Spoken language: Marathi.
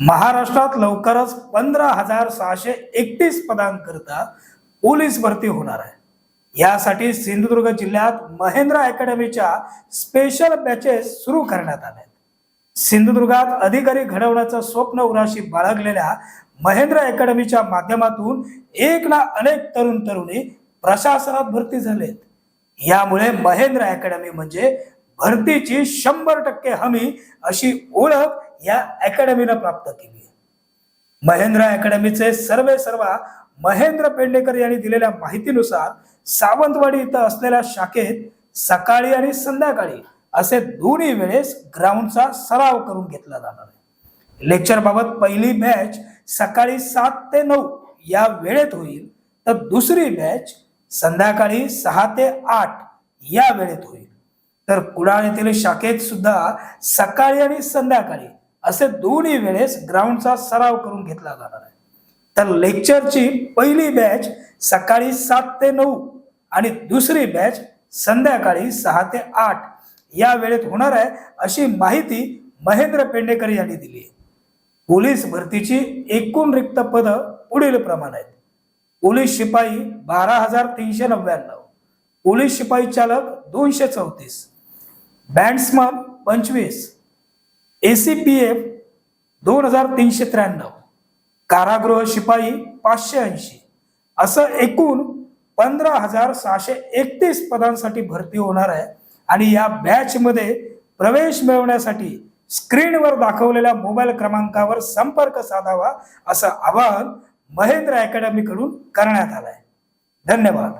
महाराष्ट्रात लवकरच पंधरा हजार सहाशे एकतीस पदांकरता पोलीस भरती होणार आहे यासाठी सिंधुदुर्ग जिल्ह्यात महेंद्रा अकॅडमीच्या स्पेशल बॅचेस सुरू करण्यात आल्या आहेत. सिंधुदुर्गात अधिकारी घडवण्याचं स्वप्न उराशी बाळगलेल्या महेंद्र अकॅडमीच्या माध्यमातून एक ना अनेक तरुण तरुणी प्रशासनात भरती झालेत यामुळे महेंद्र अकॅडमी म्हणजे भरतीची शंभर टक्के हमी अशी ओळख या अकॅडमीनं प्राप्त केली आहे. महेंद्र अकॅडमीचे सर्वे सर्वा महेंद्र पेंडेकर यांनी दिलेल्या माहितीनुसार सावंतवाडी इथं असलेल्या शाखेत सकाळी आणि संध्याकाळी असे दोन्ही वेळेस ग्राउंडचा सराव करून घेतला जाणार आहे. लेक्चर बाबत पहिली बॅच सकाळी सात ते नऊ या वेळेत होईल तर दुसरी बॅच संध्याकाळी सहा ते आठ या वेळेत होईल. तर कुडाळ येथील शाखेत सुद्धा सकाळी आणि संध्याकाळी असे दोन्ही वेळेस ग्राउंडचा सराव करून घेतला जाणार आहे. तर लेक्चरची पहिली बॅच सकाळी सात ते नऊ आणि दुसरी बॅच संध्याकाळी सहा ते आठ. या वेळेत होणार आहे अशी माहिती महेंद्र पेंडेकर यांनी दिली आहे. पोलीस भरतीची एकूण रिक्त पदं पुढील प्रमाण आहेत. पोलीस शिपाई बारा हजार तीनशे नव्याण्णव. पोलीस शिपाई चालक दोनशे चौतीस. बँड्समन पंचवीस. ए सी पी एफ दोन हजार तीनशे त्र्याण्णव कारागृह शिपाई पाचशे ऐंशी असं एकूण पंधरा हजार सहाशे एकतीस पदांसाठी भरती होणार आहे. आणि या बॅचमध्ये प्रवेश मिळवण्यासाठी स्क्रीनवर दाखवलेल्या मोबाईल क्रमांकावर संपर्क साधावा असं आवाहन महेंद्र अकॅडमीकडून करण्यात आलं आहे धन्यवाद.